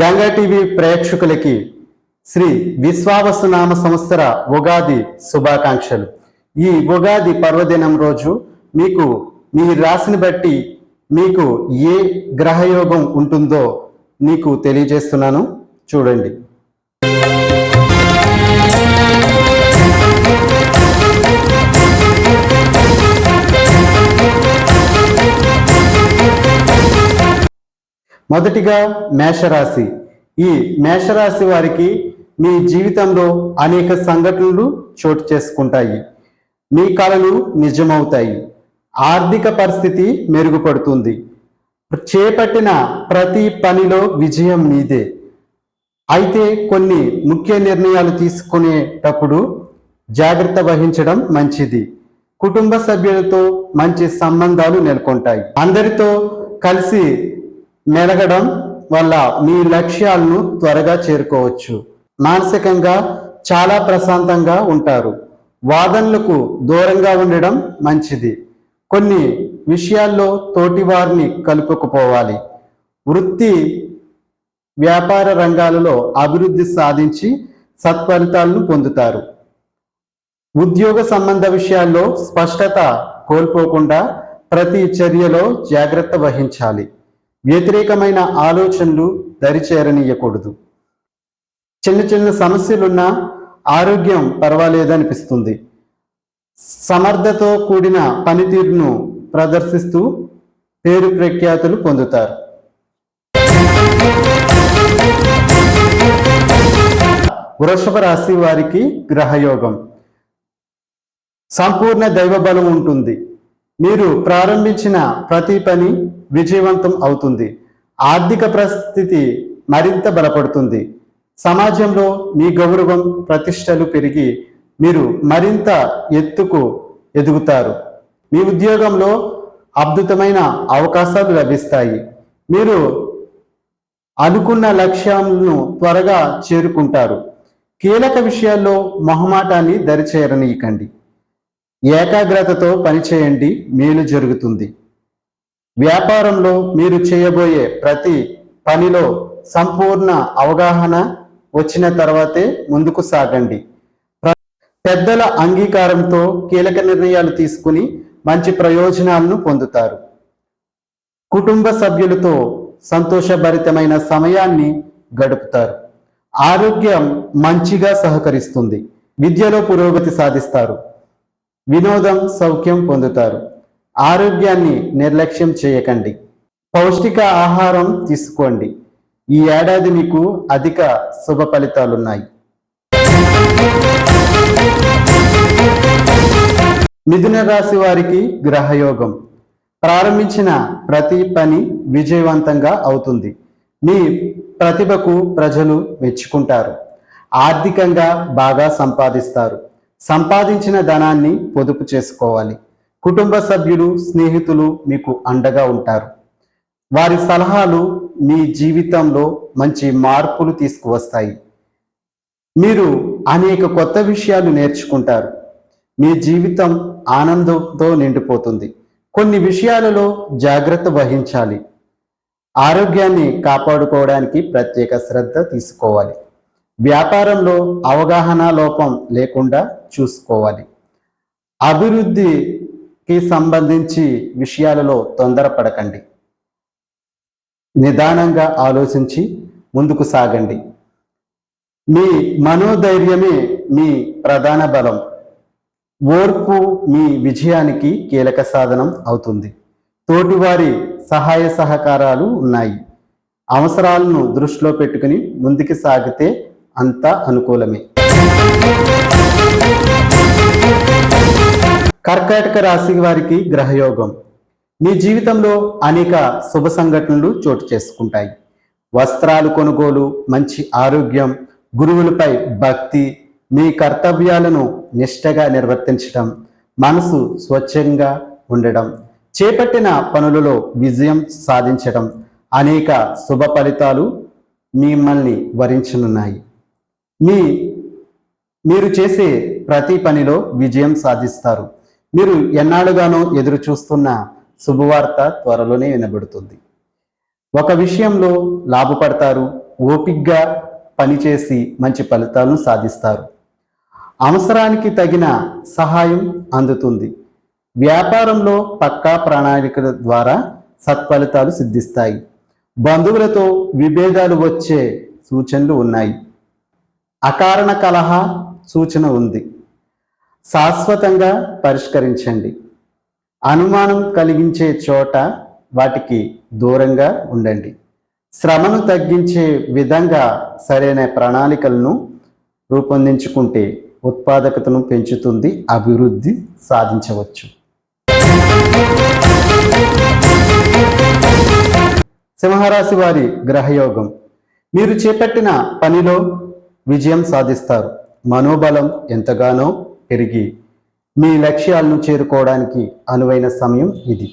Ganga TV ప్రేక్షకులకి శ్రీ విశ్వావసునామ సంవత్సర ఉగాది శుభాకాంక్షలు. ఈ ఉగాది పర్వదినం రోజు మీకు మీ రాశిని బట్టి మీకు ఏ గ్రహయోగం ఉంటుందో మీకు తెలియజేస్తున్నాను. చూడండి. మొదటిగా మేషరాశి. ఈ మేషరాశి వారికి మీ జీవితంలో అనేక సంఘటనలు చోటు చేసుకుంటాయి. మీ కళలు నిజమవుతాయి. ఆర్థిక పరిస్థితి మెరుగుపడుతుంది. చేపట్టిన ప్రతి పనిలో విజయం మీదే. అయితే కొన్ని ముఖ్య నిర్ణయాలు తీసుకునేటప్పుడు జాగ్రత్త వహించడం మంచిది. కుటుంబ సభ్యులతో మంచి సంబంధాలు నెలకొంటాయి. అందరితో కలిసి మెలగడం వల్ల మీ లక్ష్యాలను త్వరగా చేరుకోవచ్చు. మానసికంగా చాలా ప్రశాంతంగా ఉంటారు. వాదనలకు దూరంగా ఉండడం మంచిది. కొన్ని విషయాల్లో తోటి వారిని కలుపుకుపోవాలి. వృత్తి వ్యాపార రంగాలలో అభివృద్ధి సాధించి సత్ఫలితాలను పొందుతారు. ఉద్యోగ సంబంధ విషయాల్లో స్పష్టత కోల్పోకుండా ప్రతి చర్యలో జాగ్రత్త వహించాలి. వ్యతిరేకమైన ఆలోచనలు దరిచేరనీయకూడదు. చిన్న చిన్న సమస్యలున్నా ఆరోగ్యం పర్వాలేదనిపిస్తుంది. సమర్థతో కూడిన పనితీరును ప్రదర్శిస్తూ పేరు ప్రఖ్యాతులు పొందుతారు. వృషభ రాశి వారికి గ్రహయోగం. సంపూర్ణ దైవ బలం ఉంటుంది. మీరు ప్రారంభించిన ప్రతి పని విజయవంతం అవుతుంది. ఆర్థిక పరిస్థితి మరింత బలపడుతుంది. సమాజంలో మీ గౌరవం ప్రతిష్టలు పెరిగి మీరు మరింత ఎత్తుకు ఎదుగుతారు. మీ ఉద్యోగంలో అద్భుతమైన అవకాశాలు లభిస్తాయి. మీరు అనుకున్న లక్ష్యాలను త్వరగా చేరుకుంటారు. కీలక విషయాల్లో మొహమాటాన్ని దరిచేరనీయకండి. ఏకాగ్రతతో పనిచేయండి మేలు జరుగుతుంది. వ్యాపారంలో మీరు చేయబోయే ప్రతి పనిలో సంపూర్ణ అవగాహన వచ్చిన తర్వాతే ముందుకు సాగండి. పెద్దల అంగీకారంతో కీలక నిర్ణయాలు తీసుకుని మంచి ప్రయోజనాలను పొందుతారు. కుటుంబ సభ్యులతో సంతోషభరితమైన సమయాన్ని గడుపుతారు. ఆరోగ్యం మంచిగా సహకరిస్తుంది. విద్యలో పురోగతి సాధిస్తారు. వినోదం సౌఖ్యం పొందుతారు. ఆరోగ్యాన్ని నిర్లక్ష్యం చేయకండి. పౌష్టిక ఆహారం తీసుకోండి. ఈ ఏడాది మీకు అధిక శుభ ఫలితాలున్నాయి. మిథున రాశి వారికి గ్రహయోగం. ప్రారంభించిన ప్రతి పని విజయవంతంగా అవుతుంది. మీ ప్రతిభకు ప్రజలు మెచ్చుకుంటారు. ఆర్థికంగా బాగా సంపాదిస్తారు. సంపాదించిన ధనాన్ని పొదుపు చేసుకోవాలి. కుటుంబ సభ్యులు స్నేహితులు మీకు అండగా ఉంటారు. వారి సలహాలు మీ జీవితంలో మంచి మార్పులు తీసుకువస్తాయి. మీరు అనేక కొత్త విషయాలు నేర్చుకుంటారు. మీ జీవితం ఆనందంతో నిండిపోతుంది. కొన్ని విషయాలలో జాగ్రత్త వహించాలి. ఆరోగ్యాన్ని కాపాడుకోవడానికి ప్రత్యేక శ్రద్ధ తీసుకోవాలి. వ్యాపారంలో అవగాహన లోపం లేకుండా చూసుకోవాలి. అభివృద్ధికి సంబంధించి విషయాలలో తొందరపడకండి. నిదానంగా ఆలోచించి ముందుకు సాగండి. మీ మనోధైర్యమే మీ ప్రధాన బలం. ఓర్పు మీ విజయానికి కీలక సాధనం అవుతుంది. తోటివారి సహాయ సహకారాలు ఉన్నాయి. అవసరాలను దృష్టిలో పెట్టుకుని ముందుకు సాగితే అంతా అనుకూలమే. కర్కాటక రాశి వారికి గ్రహయోగం. మీ జీవితంలో అనేక శుభ సంఘటనలు చోటు చేసుకుంటాయి. వస్త్రాలు కొనుగోలు మంచి ఆరోగ్యం గురువులపై భక్తి మీ కర్తవ్యాలను నిష్టగా నిర్వర్తించడం మనసు స్వచ్ఛంగా ఉండడం చేపట్టిన పనులలో విజయం సాధించడం అనేక శుభ ఫలితాలు మిమ్మల్ని వరించనున్నాయి. మీ మీరు చేసే ప్రతి పనిలో విజయం సాధిస్తారు. మీరు ఎన్నాళ్ళుగానో ఎదురు చూస్తున్న శుభవార్త త్వరలోనే వినబడుతుంది. ఒక విషయంలో లాభపడతారు ఓపిగ్గా పనిచేసి మంచి ఫలితాలను సాధిస్తారు. అవసరానికి తగిన సహాయం అందుతుంది. వ్యాపారంలో పక్కా ప్రణాళికల ద్వారా సత్ఫలితాలు సిద్ధిస్తాయి. బంధువులతో విభేదాలు వచ్చే సూచనలు ఉన్నాయి. అకారణ కలహ సూచన ఉంది. శాశ్వతంగా పరిష్కరించండి. అనుమానం కలిగించే చోట వాటికి దూరంగా ఉండండి. శ్రమను తగ్గించే విధంగా సరైన ప్రణాళికలను రూపొందించుకుంటే ఉత్పాదకతను పెంచుతుంది అభివృద్ధి సాధించవచ్చు. సింహరాశి వారి గ్రహయోగం. మీరు చేపట్టిన పనిలో విజయం సాధిస్తారు. మనోబలం ఎంతగానో పెరిగి మీ లక్ష్యాలను చేరుకోవడానికి అనువైన సమయం ఇది.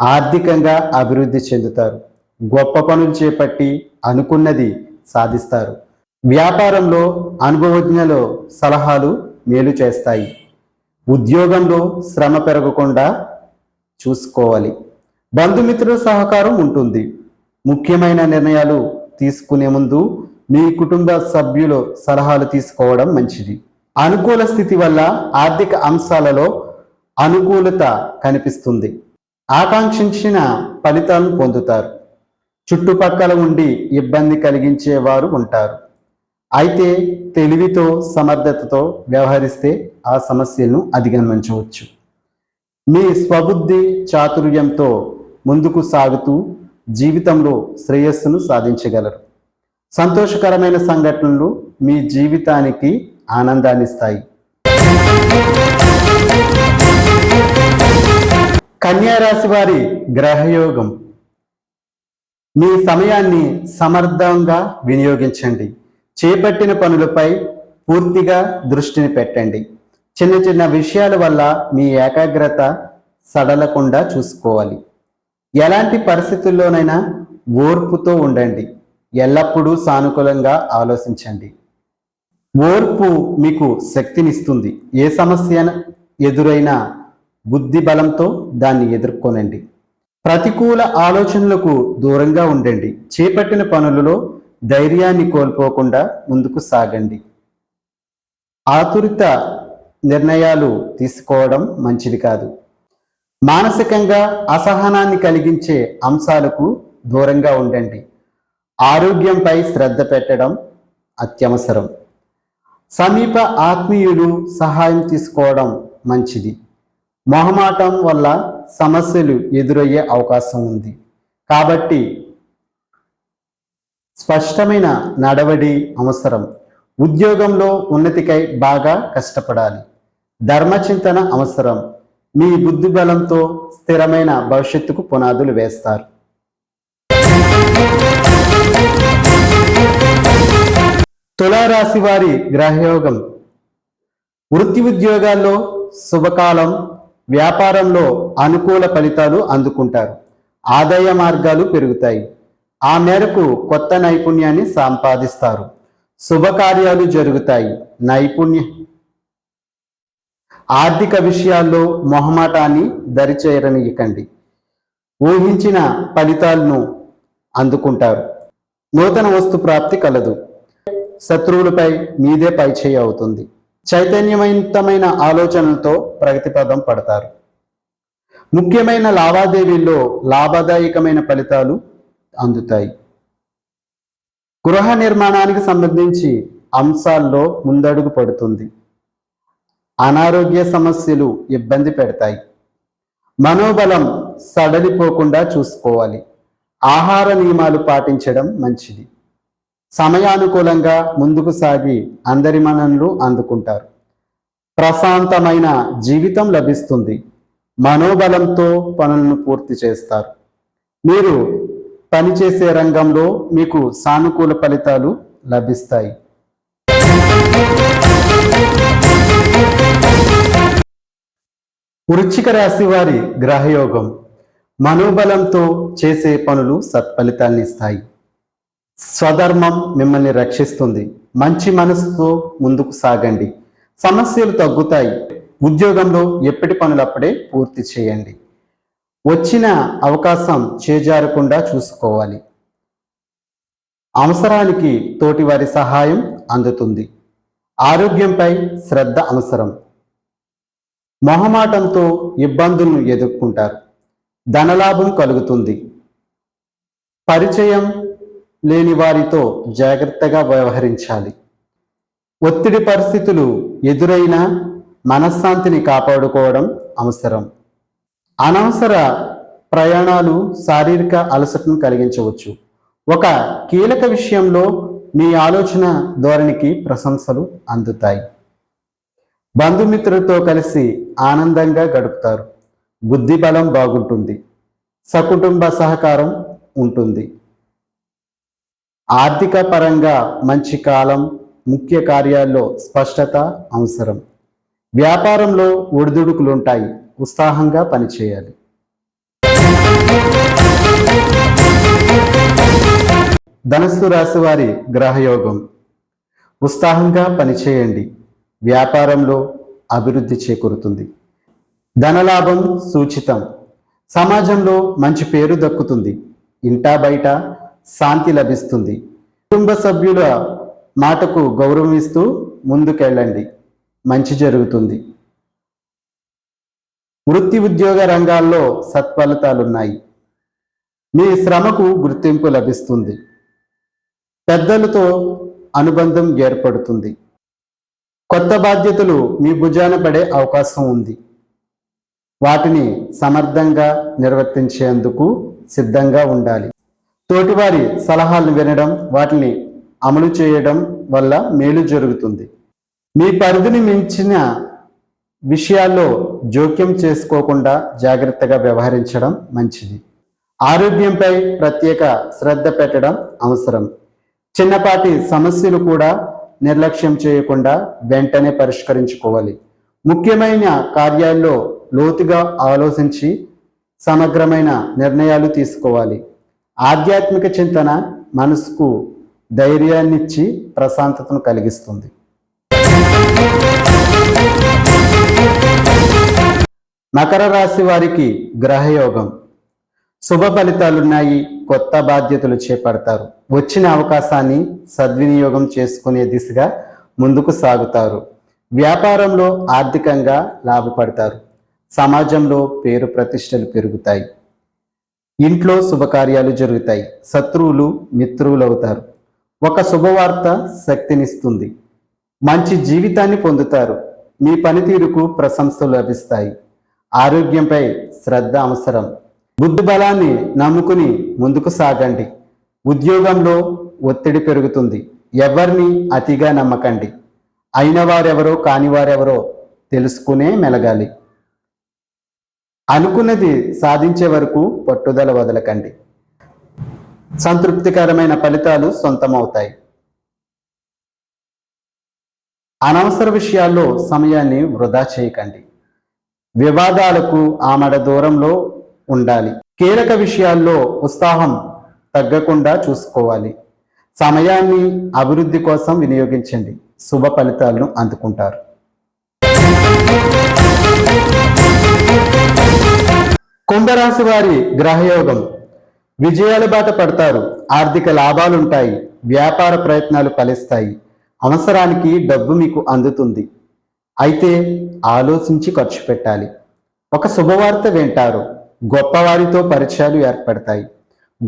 ఆర్థికంగా అభివృద్ధి చెందుతారు. గొప్ప పనులు చేపట్టి అనుకున్నది సాధిస్తారు. వ్యాపారంలో అనుభవజ్ఞలో సలహాలు మేలు చేస్తాయి. ఉద్యోగంలో శ్రమ పెరగకుండా చూసుకోవాలి. బంధుమిత్రుల సహకారం ఉంటుంది. ముఖ్యమైన నిర్ణయాలు తీసుకునే ముందు మీ కుటుంబ సభ్యులు సలహాలు తీసుకోవడం మంచిది. అనుకూల స్థితి వల్ల ఆర్థిక అంశాలలో అనుకూలత కనిపిస్తుంది. ఆకాంక్షించిన ఫలితాలను పొందుతారు. చుట్టుపక్కల ఉండి ఇబ్బంది కలిగించేవారు ఉంటారు. అయితే తెలివితో సమర్థతతో వ్యవహరిస్తే ఆ సమస్యలను అధిగమించవచ్చు. మీ స్వబుద్ధి చాతుర్యంతో ముందుకు సాగుతూ జీవితంలో శ్రేయస్సును సాధించగలరు. సంతోషకరమైన సంఘటనలు మీ జీవితానికి ఆనందాన్నిస్తాయి. కన్యారాశి వారి గ్రహయోగం. మీ సమయాన్ని సమర్థంగా వినియోగించండి. చేపట్టిన పనులపై పూర్తిగా దృష్టిని పెట్టండి. చిన్న చిన్న విషయాల వల్ల మీ ఏకాగ్రత సడలకుండా చూసుకోవాలి. ఎలాంటి పరిస్థితుల్లోనైనా ఓర్పుతో ఉండండి. ఎల్లప్పుడూ సానుకూలంగా ఆలోచించండి. ఓర్పు మీకు శక్తినిస్తుంది. ఏ సమస్య ఎదురైనా బుద్ధి బలంతో దాన్ని ఎదుర్కొనండి. ప్రతికూల ఆలోచనలకు దూరంగా ఉండండి. చేపట్టిన పనులలో ధైర్యాన్ని కోల్పోకుండా ముందుకు సాగండి. ఆతురిత నిర్ణయాలు తీసుకోవడం మంచిది కాదు. మానసికంగా అసహనాన్ని కలిగించే అంశాలకు దూరంగా ఉండండి. ఆరోగ్యంపై శ్రద్ధ పెట్టడం అత్యవసరం. సమీప ఆత్మీయులు సహాయం తీసుకోవడం మంచిది. మొహమాటం వల్ల సమస్యలు ఎదురయ్యే అవకాశం ఉంది. కాబట్టి స్పష్టమైన నడవడి అవసరం. ఉద్యోగంలో ఉన్నతికై బాగా కష్టపడాలి. ధర్మచింతన అవసరం. మీ బుద్ధిబలంతో స్థిరమైన భవిష్యత్తుకు పునాదులు వేస్తారు. తులారాశి వారి గ్రహయోగం. వృత్తి ఉద్యోగాల్లో శుభకాలం వ్యాపారంలో అనుకూల ఫలితాలు అందుకుంటారు. ఆదాయ మార్గాలు పెరుగుతాయి. ఆ మేరకు కొత్త నైపుణ్యాన్ని సంపాదిస్తారు. శుభకార్యాలు జరుగుతాయి. నైపుణ్య ఆర్థిక విషయాల్లో మొహమాటాన్ని దరిచేరనియకండి. ఊహించిన ఫలితాలను అందుకుంటారు. నూతన వస్తు ప్రాప్తి కలదు. శత్రువులపై మీదే పైచేయి అవుతుంది. చైతన్యవంతమైన ఆలోచనలతో ప్రగతిపదం పడతారు. ముఖ్యమైన లావాదేవీల్లో లాభదాయకమైన ఫలితాలు అందుతాయి. గృహ నిర్మాణానికి సంబంధించి అంశాల్లో ముందడుగు పడుతుంది. అనారోగ్య సమస్యలు ఇబ్బంది పెడతాయి. మనోబలం సడలిపోకుండా చూసుకోవాలి. ఆహార నియమాలు పాటించడం మంచిది. సమయానుకూలంగా ముందుకు సాగి అందరి మనన్లు అందుకుంటారు. ప్రశాంతమైన జీవితం లభిస్తుంది. మనోబలంతో పనులను పూర్తి చేస్తారు. మీరు పనిచేసే రంగంలో మీకు సానుకూల ఫలితాలు లభిస్తాయి. వృచ్చిక రాశి వారి గ్రహయోగం. మనోబలంతో చేసే పనులు సత్ఫలితాన్ని ఇస్తాయి. స్వధర్మం మిమ్మల్ని రక్షిస్తుంది. మంచి మనసుతో ముందుకు సాగండి. సమస్యలు తగ్గుతాయి. ఉద్యోగంలో ఎప్పటి పనులప్పుడే పూర్తి చేయండి. వచ్చిన అవకాశం చేజారకుండా చూసుకోవాలి. అవసరానికి తోటివారి సహాయం అందుతుంది. ఆరోగ్యంపై శ్రద్ధ అవసరం. మొహమాటంతో ఇబ్బందులను ఎదుర్కొంటారు. ధనలాభం కలుగుతుంది. పరిచయం లేని వారితో జాగ్రత్తగా వ్యవహరించాలి. ఒత్తిడి పరిస్థితులు ఎదురైనా మనశ్శాంతిని కాపాడుకోవడం అవసరం. అనవసర ప్రయాణాలు శారీరక అలసటను కలిగించవచ్చు. ఒక కీలక విషయంలో మీ ఆలోచన ధోరణికి ప్రశంసలు అందుతాయి. బంధుమిత్రులతో కలిసి ఆనందంగా గడుపుతారు. బుద్ధి బలం బాగుంటుంది. సకుటుంబ సహకారం ఉంటుంది. ఆర్థిక పరంగా మంచి కాలం ముఖ్య కార్యాల్లో స్పష్టత అవసరం. వ్యాపారంలో ఒడిదుడుకులుంటాయి. ఉత్సాహంగా పనిచేయాలి. ధనస్సు రాశి వారి గ్రహయోగం. ఉత్సాహంగా పనిచేయండి. వ్యాపారంలో అభివృద్ధి చేకూరుతుంది. ధనలాభం సూచితం. సమాజంలో మంచి పేరు దక్కుతుంది. ఇంటా బయట శాంతి లభిస్తుంది. కుటుంబ సభ్యుల మాటకు గౌరవం ఇస్తూ ముందుకెళ్ళండి. మంచి జరుగుతుంది. వృత్తి ఉద్యోగ రంగాల్లో సత్ఫలితాలున్నాయి. మీ శ్రమకు గుర్తింపు లభిస్తుంది. పెద్దలతో అనుబంధం ఏర్పడుతుంది. కొత్త బాధ్యతలు మీ భుజాన పడే అవకాశం ఉంది. వాటిని సమర్థంగా నిర్వర్తించేందుకు సిద్ధంగా ఉండాలి. తోటివారి సలహాలను వినడం వాటిని అమలు చేయడం వల్ల మేలు జరుగుతుంది. మీ పరిధిని మించిన విషయాల్లో జోక్యం చేసుకోకుండా జాగ్రత్తగా వ్యవహరించడం మంచిది. ఆరోగ్యంపై ప్రత్యేక శ్రద్ధ పెట్టడం అవసరం. చిన్నపాటి సమస్యలు కూడా నిర్లక్ష్యం చేయకుండా వెంటనే పరిష్కరించుకోవాలి. ముఖ్యమైన కార్యాల్లో లోతుగా ఆలోచించి సమగ్రమైన నిర్ణయాలు తీసుకోవాలి. ఆధ్యాత్మిక చింతన మనసుకు ధైర్యాన్నిచ్చి ప్రశాంతతను కలిగిస్తుంది. మకర రాశి వారికి గ్రహయోగం. శుభ ఫలితాలున్నాయి కొత్త బాధ్యతలు చేపడతారు. వచ్చిన అవకాశాన్ని సద్వినియోగం చేసుకునే దిశగా ముందుకు సాగుతారు. వ్యాపారంలో ఆర్థికంగా లాభపడతారు. సమాజంలో పేరు ప్రతిష్టలు పెరుగుతాయి. ఇంట్లో శుభకార్యాలు జరుగుతాయి. శత్రువులు మిత్రువులు అవుతారు ఒక శుభవార్త శక్తినిస్తుంది. మంచి జీవితాన్ని పొందుతారు. మీ పనితీరుకు ప్రశంసలు లభిస్తాయి. ఆరోగ్యంపై శ్రద్ధ అవసరం. బుద్ధి బలాన్ని నమ్ముకుని ముందుకు సాగండి. ఉద్యోగంలో ఒత్తిడి పెరుగుతుంది. ఎవరిని అతిగా నమ్మకండి. అయిన వారెవరో కాని వారెవరో తెలుసుకునే మెలగాలి. అనుకున్నది సాధించే వరకు పట్టుదల వదలకండి. సంతృప్తికరమైన ఫలితాలు సొంతమవుతాయి. అనవసర విషయాల్లో సమయాన్ని వృధా చేయకండి. వివాదాలకు ఆమడ దూరంలో ఉండాలి. కీలక విషయాల్లో ఉత్సాహం తగ్గకుండా చూసుకోవాలి. సమయాన్ని అభివృద్ధి కోసం వినియోగించండి. శుభ ఫలితాలను అందుకుంటారు. కుంభరాశి వారి గ్రహయోగం. విజయాల బాట పడతారు. ఆర్థిక లాభాలుంటాయి. వ్యాపార ప్రయత్నాలు ఫలిస్తాయి. అవసరానికి డబ్బు మీకు అందుతుంది. అయితే ఆలోచించి ఖర్చు పెట్టాలి. ఒక శుభవార్త వింటారు. గొప్పవారితో పరిచయాలు ఏర్పడతాయి.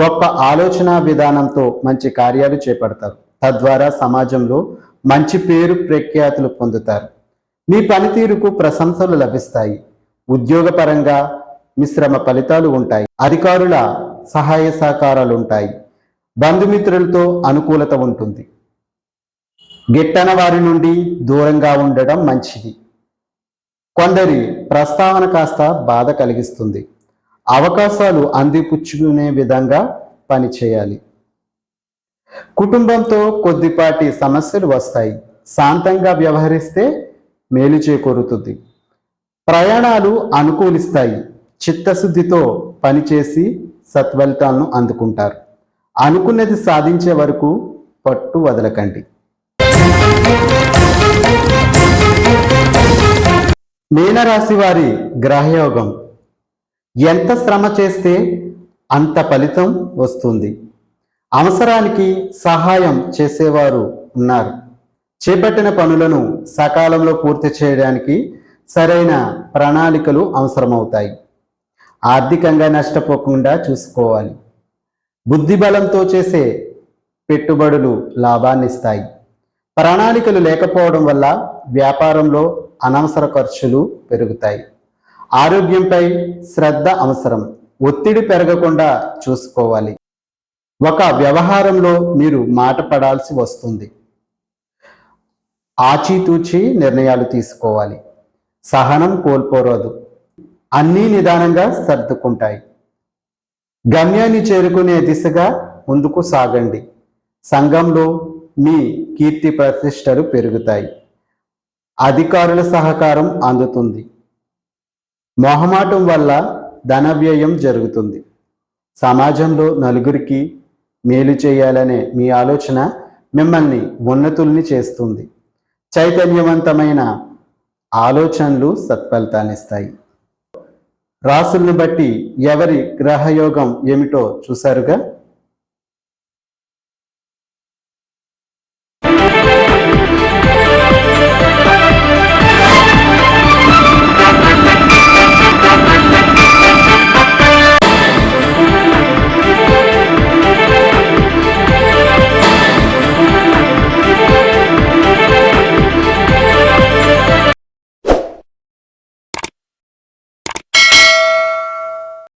గొప్ప ఆలోచన విధానంతో మంచి కార్యాలు చేపడతారు. తద్వారా సమాజంలో మంచి పేరు ప్రఖ్యాతులు పొందుతారు. మీ పనితీరుకు ప్రశంసలు లభిస్తాయి. ఉద్యోగపరంగా మిశ్రమ ఫలితాలు ఉంటాయి. అధికారుల సహాయ సహకారాలు ఉంటాయి బంధుమిత్రులతో అనుకూలత ఉంటుంది. గిట్టన వారి నుండి దూరంగా ఉండడం మంచిది. కొందరి ప్రస్తావన కాస్త బాధ కలిగిస్తుంది. అవకాశాలు అందిపుచ్చుకునే విధంగా పనిచేయాలి కుటుంబంతో కొద్దిపాటి సమస్యలు వస్తాయి. శాంతంగా వ్యవహరిస్తే మేలు చేకూరుతుంది. ప్రయాణాలు అనుకూలిస్తాయి. చిత్తశుద్ధితో పనిచేసి సత్ఫలితాలను అందుకుంటారు. అనుకున్నది సాధించే వరకు పట్టు వదలకండి. మీనరాశి వారి గ్రహయోగం. ఎంత శ్రమ చేస్తే అంత ఫలితం వస్తుంది. అవసరానికి సహాయం చేసేవారు ఉన్నారు. చేపట్టిన పనులను సకాలంలో పూర్తి చేయడానికి సరైన ప్రణాళికలు అవసరమవుతాయి. ఆర్థికంగా నష్టపోకుండా చూసుకోవాలి. బుద్ధిబలంతో చేసే పెట్టుబడులు లాభాన్నిస్తాయి. ప్రణాళికలు లేకపోవడం వల్ల వ్యాపారంలో అనవసర ఖర్చులు పెరుగుతాయి. ఆరోగ్యంపై శ్రద్ధ అవసరం. ఒత్తిడి పెరగకుండా చూసుకోవాలి. ఒక వ్యవహారంలో మీరు మాట పడాల్సి వస్తుంది. ఆచితూచి నిర్ణయాలు తీసుకోవాలి. సహనం కోల్పోరాదు. అన్నీ నిదానంగా సర్దుకుంటాయి. గమ్యాన్ని చేరుకునే దిశగా ముందుకు సాగండి. సంఘంలో మీ కీర్తి ప్రతిష్టలు పెరుగుతాయి. అధికారుల సహకారం అందుతుంది. మొహమాటం వల్ల ధన వ్యయం జరుగుతుంది. సమాజంలో నలుగురికి మేలు చేయాలనే మీ ఆలోచన మిమ్మల్ని ఉన్నతుల్ని చేస్తుంది. చైతన్యవంతమైన ఆలోచనలు సత్ఫలితాన్నిస్తాయి రాసుల్ని బట్టి ఎవరి గ్రహయోగం ఏమిటో చూశారుగా?